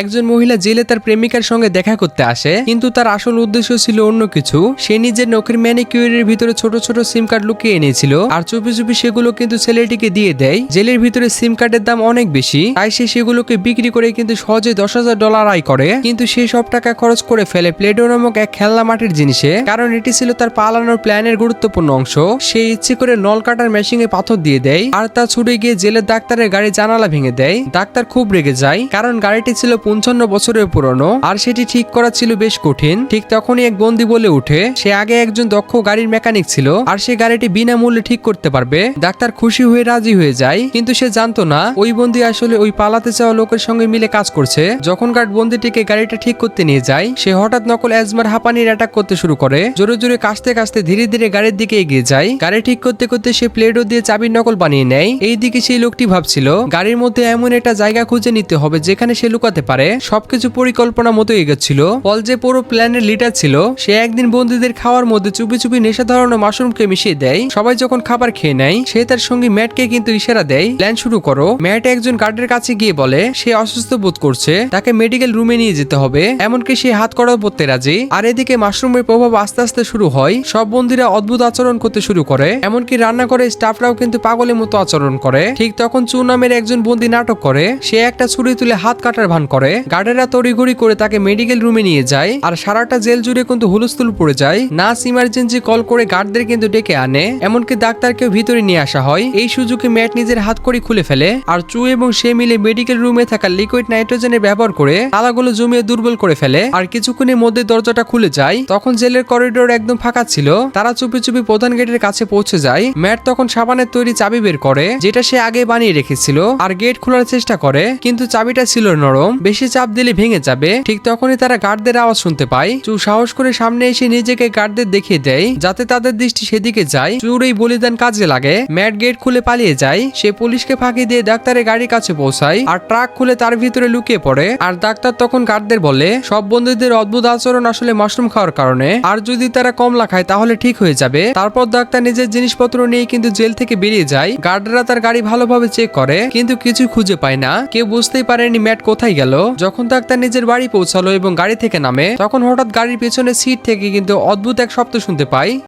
একজন মহিলা জেলে তার প্রেমিকার সঙ্গে দেখা করতে আসে, কিন্তু তার আসল উদ্দেশ্য ছিল অন্য কিছু। সে নিজের নখের ম্যানিকিউরের ভিতরে ছোট ছোট সিম কার্ড লুকিয়ে এনেছিল, আর চুপি চুপি সেগুলো কিন্তু ছেলেটিকে দিয়ে দেয়। জেলের ভিতরে সিম কার্ডের দাম অনেক বেশি, তাই সে সেগুলোকে বিক্রি করে কিন্তু সহজে দশ হাজার ডলার আয় করে। কিন্তু সে সব টাকা খরচ করে ফেলে প্লেডো নামক এক খেলনা মাটির জিনিসে, কারণ এটি ছিল তার পালানোর প্ল্যানের গুরুত্বপূর্ণ অংশ। সে ইচ্ছে করে নল কাটার মেশিনে পাথর দিয়ে দেয়, আর তা ছুটে গিয়ে জেলের ডাক্তারের গাড়ি জানালা ভেঙে দেয়। ডাক্তার খুব রেগে যায়, কারণ গাড়িটি ছিল পঞ্চান্ন বছরের পুরনো, আর সেটি ঠিক করা ছিল বেশ কঠিন। ঠিক তখনই এক বন্দি বলে উঠে, সে আগে একজন দক্ষ গাড়ির মেকানিক ছিল, আর সে গাড়িটি বিনামূল্যে ঠিক করতে পারবে। ডাক্তার খুশি হয়ে রাজি হয়ে যায়, কিন্তু সে জানতো না, ওই বন্দি আসলে ওই পালাতে চাওয়া লোকের সঙ্গে মিলে কাজ করছে। যখন গার্ড বন্দিটিকে গাড়িটা ঠিক করতে নিয়ে যায়, সে হঠাৎ নকল অ্যাজমার হাঁপানির অ্যাটাক করতে শুরু করে। জোরে জোরে কাশতে কাশতে ধীরে ধীরে গাড়ির দিকে এগিয়ে যায়। গাড়ি ঠিক করতে করতে সে প্লেডো দিয়ে চাবির নকল বানিয়ে নেয়। এই দিকে সেই লোকটি ভাবছিল, গাড়ির মধ্যে এমন একটা জায়গা খুঁজে নিতে হবে যেখানে সে লুকাতে পারে। সবকিছু পরিকল্পনা মতো এগোচ্ছিল। পল যে পুরো প্ল্যানের লিডার ছিল, সে একদিন বন্ধুদের খাওয়ার মধ্যে চুপি চুপি নেশা ধরানো মাশরুমকে মিশিয়ে দেয়। সবাই যখন খাবার খেয়ে নেয়, সে তার সঙ্গী ম্যাটকে কিন্তু ইশারা দেয়, প্ল্যান শুরু করো। ম্যাট একজন গার্ডের কাছে গিয়ে বলে, সে অসুস্থ বোধ করছে, তাকে মেডিকেল রুমে নিয়ে যেতে হবে। এমনকি সে হাত করাও পড়তে রাজি। আর এদিকে মাশরুমের প্রভাব আস্তে আস্তে শুরু হয়। সব বন্ধুরা অদ্ভুত আচরণ করতে শুরু করে। এমনকি রান্না করে স্টাফরাও কিন্তু পাগলের মতো আচরণ করে। ঠিক তখন চু নামের একজন বন্দি নাটক করে। সে একটা ছুরি তুলে হাত কাটার ভান করে। গার্ডেরা তড়িঘড়ি করে তাকে মেডিকেল রুমে নিয়ে যায় আর সারাটা জেল জুড়ে কিন্তু হুলস্থুল পড়ে যায়। নার্স ইমার্জেন্সি কল করে গার্ডদের কিন্তু ডেকে আনে, এমনকি ডাক্তারকেও ভিতরে নিয়ে আসা হয়। এই সুযোগে ম্যাট নিজের হাত করে খুলে ফেলে আর চু এবং সে মিলে মেডিকেল রুমে থাকা লিকুইড নাইট্রোজেনের ব্যবহার করে তালাগুলো জমিয়ে দুর্বল করে ফেলে আর কিছুক্ষণের মধ্যে দরজাটা খুলে যায়। তখন জেলের করিডোর একদম ফাঁকা ছিল, তারা চুপি চুপি প্রধান গেটের কাছে পৌঁছে যায়। ম্যাট তখন সাবানের তৈরি চাবি বের করে, যেটা সে আগে বানিয়ে রেখেছিল, আর গেট খোলার চেষ্টা করে, কিন্তু চাবিটা ছিল নরম। বেশি চাপ দিলে ভেঙে যাবে। ঠিক তখনই তারা গার্ডদের আওয়াজ শুনতে পায়। চু সাহস করে সামনে এসে নিজেকে গার্ডদের দেখিয়ে দেয়, যাতে তাদের দৃষ্টি সেদিকে যায়। চুর এই বলিদান কাজে লাগে। ম্যাট গেট খুলে পালিয়ে যায়। সে পুলিশকে ফাঁকি দিয়ে ডাক্তারের গাড়ির কাছে পৌঁছায় আর ট্রাক খুলে তার ভিতরে লুকিয়ে পড়ে। আর ডাক্তার তখন গার্ডদের বলে, সব বন্ধুদের অদ্ভুত আচরণ আসলে মাশরুম খাওয়ার কারণে। আর যদি তারা কমলা খায়, তাহলে ঠিক হয়ে যাবে। তারপর ডাক্তার নিজের জিনিসপত্র নিয়ে কিন্তু জেল থেকে বেরিয়ে যায়। গার্ডরা তার গাড়ি ভালোভাবে চেক করে, কিন্তু কিছু খুঁজে পায় না। কেউ বুঝতেই পারেনি ম্যাট কোথায় গেল। যখন ডাক্তার নিজের বাড়ি পৌঁছালো এবং গাড়ি থেকে নামে, তখন হঠাৎ গাড়ির পেছনে সিট থেকে কিন্তু অদ্ভুত এক শব্দ শুনতে পায়